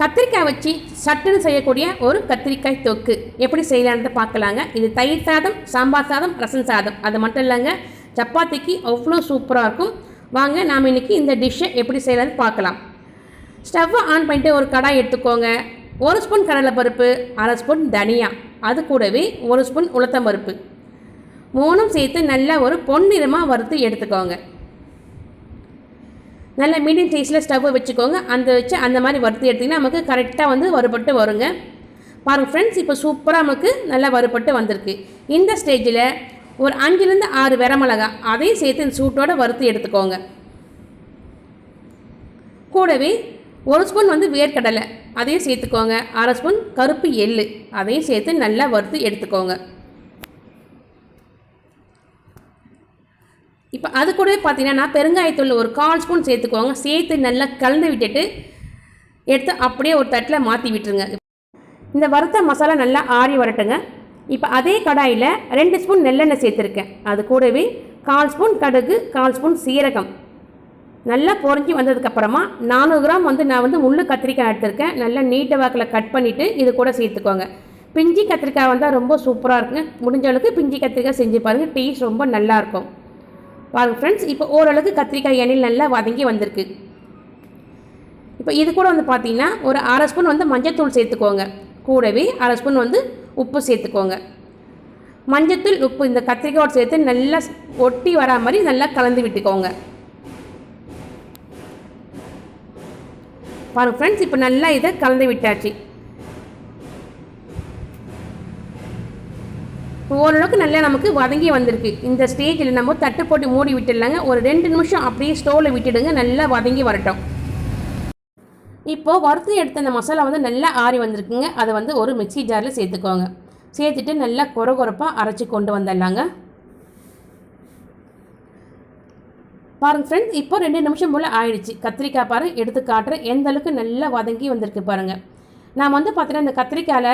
கத்திரிக்காய் வச்சு சட்டுன்னு செய்யக்கூடிய ஒரு கத்திரிக்காய் தொக்கு. எப்படி செய்யலான்றத பார்க்கலாங்க. இது தயிர் சாதம் சாம்பார் சாதம் ரசம் சாதம். அது மட்டும் இல்லைங்க சப்பாத்திக்கு அவ்வளோ சூப்பராக இருக்கும். வாங்க நாம் இன்றைக்கி இந்த டிஷ்ஷை எப்படி செய்யலான்னு பார்க்கலாம். ஸ்டவ்வை ஆன் பண்ணிட்டு ஒரு கடாய் எடுத்துக்கோங்க. ஒரு ஸ்பூன் கடலைப்பருப்பு அரை ஸ்பூன் தனியா. அது கூடவே ஒரு ஸ்பூன் உளுத்தம் பருப்பு மூணும் சேர்த்து நல்லா ஒரு பொன்னிறமாக வறுத்து எடுத்துக்கோங்க. நல்ல மீடியம் சைஸில் ஸ்டவ்வை வச்சுக்கோங்க. அந்த வச்சு அந்த மாதிரி வறுத்து எடுத்திங்கன்னா நமக்கு கரெக்டாக வந்து வறுபட்டு வருங்க. பாருங்கள் ஃப்ரெண்ட்ஸ் இப்போ சூப்பராக நமக்கு நல்லா வறுபட்டு வந்திருக்கு. இந்த ஸ்டேஜில் ஒரு அஞ்சுலேருந்து ஆறு வரமிளகா அதையும் சேர்த்து இந்த சூட்டோட வறுத்து எடுத்துக்கோங்க. கூடவே ஒரு ஸ்பூன் வந்து வேர்க்கடலை அதையும் சேர்த்துக்கோங்க. அரை ஸ்பூன் கருப்பு எள்ளு அதையும் சேர்த்து நல்லா வறுத்து எடுத்துக்கோங்க. இப்போ அது கூடவே பார்த்தீங்கன்னா பெருங்காயத்தூள் ஒரு கால் ஸ்பூன் சேர்த்துக்கோங்க. சேர்த்து நல்லா கலந்து விட்டுட்டு எடுத்து அப்படியே ஒரு தட்டில் மாற்றி விட்டுருங்க. இந்த வறுத்த மசாலா நல்லா ஆறி வரட்டுங்க. இப்போ அதே கடாயில் ரெண்டு ஸ்பூன் நெல்லெண்ணெய் சேர்த்துருக்கேன். அது கூடவே கால் ஸ்பூன் கடுகு கால் ஸ்பூன் சீரகம். நல்லா பொறிஞ்சி வந்ததுக்கப்புறமா நானூறு கிராம் வந்து நான் வந்து முள்ளு கத்திரிக்காய் எடுத்திருக்கேன். நல்லா நீட்ட வாக்கில் கட் பண்ணிவிட்டு இது கூட சேர்த்துக்கோங்க. பிஞ்சி கத்திரிக்காய் வந்தால் ரொம்ப சூப்பராக இருக்குங்க. முடிஞ்ச அளவுக்கு பிஞ்சி கத்திரிக்காய் செஞ்சு பாருங்கள் டேஸ்ட் ரொம்ப நல்லாயிருக்கும் பாருங்கள் ஃப்ரெண்ட்ஸ் இப்போ ஓரளவுக்கு கத்திரிக்காய் எண்ணெயில் நல்லா வதங்கி வந்திருக்கு. இப்போ இது கூட வந்து பார்த்தீங்கன்னா ஒரு அரை ஸ்பூன் வந்து மஞ்சத்தூள் சேர்த்துக்கோங்க. கூடவே அரை ஸ்பூன் வந்து உப்பு சேர்த்துக்கோங்க. மஞ்சத்தூள் உப்பு இந்த கத்திரிக்காயோடு சேர்த்து நல்லா ஒட்டி வரா மாதிரி நல்லா கலந்து விட்டுக்கோங்க. பாருங்க ஃப்ரெண்ட்ஸ் இப்போ நல்லா இதை கலந்து விட்டாச்சு. ஓரளவுக்கு நல்லா நமக்கு வதங்கி வந்திருக்கு. இந்த ஸ்டேஜில் நம்ம தட்டு போட்டு மூடி விட்டுடலாங்க. ஒரு ரெண்டு நிமிஷம் அப்படியே ஸ்டோவில் விட்டுடுங்க. நல்லா வதங்கி வரட்டும். இப்போது வறுத்து எடுத்த அந்த மசாலா வந்து நல்லா ஆறி வந்திருக்குங்க. அதை வந்து ஒரு மிக்சி ஜாரில் சேர்த்துக்கோங்க. சேர்த்துட்டு நல்லா கொர கொரப்பாக அரைச்சி கொண்டு வந்துடலாங்க. பாருங்க ஃப்ரெண்ட்ஸ் இப்போ ரெண்டு நிமிஷம் போல் ஆயிடுச்சு. கத்திரிக்காய் பாரு எடுத்து காட்டுறேன். எந்த அளவுக்கு நல்லா வதங்கி வந்திருக்கு பாருங்கள் நான் வந்து பார்த்தீங்கன்னா இந்த கத்திரிக்காயில்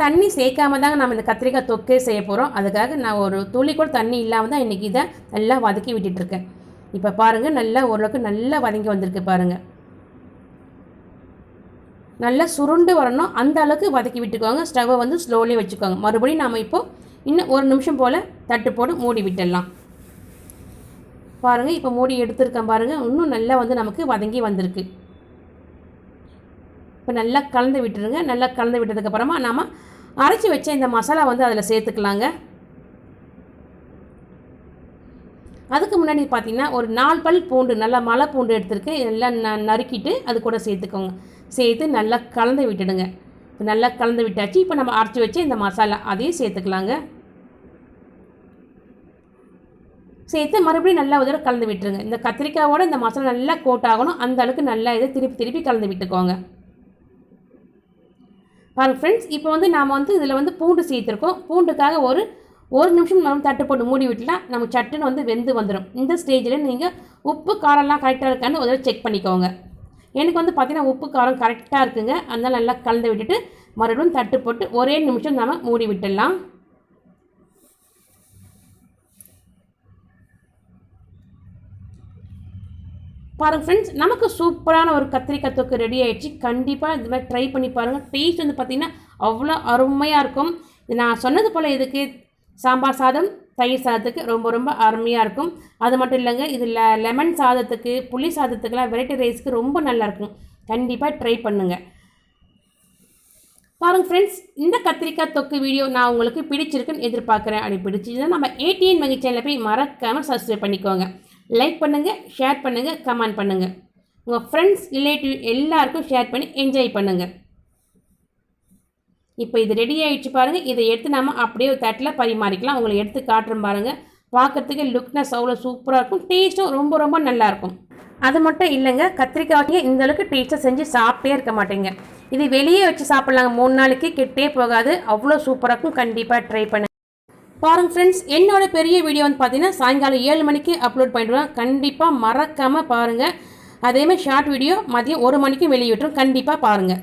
தண்ணி சேர்க்காம தாங்க நம்ம இந்த கத்திரிக்காய் தொக்கே செய்ய போகிறோம் அதுக்காக நான் ஒரு துளி கூட தண்ணி இல்லாமல் தான் இன்றைக்கி இதை நல்லா வதக்கி விட்டுட்ருக்கேன் இப்போ பாருங்கள் நல்லா ஓரளவுக்கு நல்லா வதங்கி வந்திருக்கு பாருங்கள் நல்லா சுருண்டு வரணும். அந்த அளவுக்கு வதக்கி விட்டுக்கோங்க. ஸ்டவ்வை வந்து ஸ்லோலி வச்சுக்கோங்க. மறுபடியும் நாம் இப்போது இன்னும் ஒரு நிமிஷம் போல் தட்டு போட்டு மூடி விட்டுடலாம். பாருங்கள் இப்போ மூடி எடுத்துருக்கேன் பாருங்கள் இன்னும் நல்லா வந்து நமக்கு வதங்கி வந்திருக்கு. இப்போ நல்லா கலந்து விட்டுருங்க. நல்லா கலந்து விட்டதுக்கப்புறமா நாம் அரைச்சி வச்ச இந்த மசாலா வந்து அதில் சேர்த்துக்கலாங்க. அதுக்கு முன்னாடி பார்த்தீங்கன்னா ஒரு நாலு பல் பூண்டு நல்லா மலை பூண்டு எடுத்துருக்கேன். இதெல்லாம் ந நறுக்கிட்டு அது கூட சேர்த்துக்கோங்க. சேர்த்து நல்லா கலந்து விட்டுடுங்க. இப்போ நல்லா கலந்து விட்டாச்சு. இப்போ நம்ம அரைச்சி வச்ச இந்த மசாலா அதையும் சேர்த்துக்கலாங்க. சேர்த்து மறுபடியும் நல்லா ஒரு கலந்து விட்டுருங்க. இந்த கத்திரிக்காயோட இந்த மசாலா நல்லா கோட் ஆகணும் அந்த அளவுக்கு நல்லா இதை திருப்பி திருப்பி கலந்து விட்டுக்கோங்க. பாருங்கள் ஃப்ரெண்ட்ஸ் இப்போ வந்து நாம் வந்து இதில் வந்து பூண்டு சேர்த்துருக்கோம். பூண்டுக்காக ஒரு ஒரு நிமிஷம் நம்ம தட்டு போட்டு மூடி விட்டுலாம் நம்ம சட்டுன்னு வந்து வெந்து வந்துடும் இந்த ஸ்டேஜில் நீங்கள் உப்பு காரம்லாம் கரெக்டாக இருக்கான்னு ஒரு தடவை செக் பண்ணிக்கோங்க. எனக்கு வந்து பார்த்திங்கன்னா உப்பு காரம் கரெக்டாக இருக்குங்க. அதனால் நல்லா கலந்து விட்டுட்டு மறுபடியும் தட்டு போட்டு ஒரே நிமிஷம் நம்ம மூடி விட்டுடலாம். பாருங்கள் ஃப்ரெண்ட்ஸ் நமக்கு சூப்பரான ஒரு கத்திரிக்காய் தொக்கு ரெடி ஆகிடுச்சு கண்டிப்பாக இது மாதிரி ட்ரை பண்ணி பாருங்கள் டேஸ்ட் வந்து பார்த்திங்கன்னா அவ்வளோ அருமையாக இருக்கும். இது நான் சொன்னது போல் இதுக்கு சாம்பார் சாதம் தயிர் சாதத்துக்கு ரொம்ப ரொம்ப அருமையாக இருக்கும். அது மட்டும் இல்லைங்க இதில் லெமன் சாதத்துக்கு புளி சாதத்துக்குலாம் வெரைட்டி ரைஸ்க்கு ரொம்ப நல்லாயிருக்கும் கண்டிப்பாக ட்ரை பண்ணுங்கள் பாருங்கள் ஃப்ரெண்ட்ஸ் இந்த கத்திரிக்காய் தொக்கு வீடியோ நான் உங்களுக்கு பிடிச்சிருக்குன்னு எதிர்பார்க்குறேன். அப்படி பிடிச்சிருந்தா நம்ம ஏடிஎன் வங்கி சேனலில் போய் மறக்காமல் சப்ஸ்கிரைப் பண்ணிக்கோங்க. லைக் பண்ணுங்கள் ஷேர் பண்ணுங்கள் கமெண்ட் பண்ணுங்கள் உங்கள் ஃப்ரெண்ட்ஸ் ரிலேட்டிவ் எல்லாருக்கும் ஷேர் பண்ணி என்ஜாய் பண்ணுங்கள் இப்போ இது ரெடி ஆகிடுச்சு பாருங்கள் இதை எடுத்து நம்ம அப்படியே ஒரு தட்டில் பரிமாறிக்கலாம். உங்களை எடுத்து காட்டுறோம் பாருங்கள் பார்க்குறதுக்கு லுக்னஸ் அவ்வளோ சூப்பராக இருக்கும். டேஸ்ட்டும் ரொம்ப ரொம்ப நல்லாயிருக்கும் அது மட்டும் இல்லைங்க கத்திரிக்காய்க்கு இந்தளவுக்கு டேஸ்ட்டாக டேஸ்ட்டை செஞ்சு சாப்பிட்டே இருக்க மாட்டேங்க. இது வெளியே வச்சு சாப்பிட்லாங்க. மூணு நாளைக்கு கெட்டே போகாது. அவ்வளோ சூப்பராக இருக்கும். கண்டிப்பாக ட்ரை பண்ணுங்க. பாருங்க ஃப்ரெண்ட்ஸ் என்னோட பெரிய வீடியோ வந்து பார்த்தீங்கன்னா சாயங்காலம் ஏழு மணிக்கு அப்லோட் பண்ணிவிடுவோம் கண்டிப்பாக மறக்காமல் பாருங்கள் அதேமாதிரி ஷார்ட் வீடியோ மதியம் ஒரு மணிக்கும் வெளியிட்டுரும் கண்டிப்பாக பாருங்கள்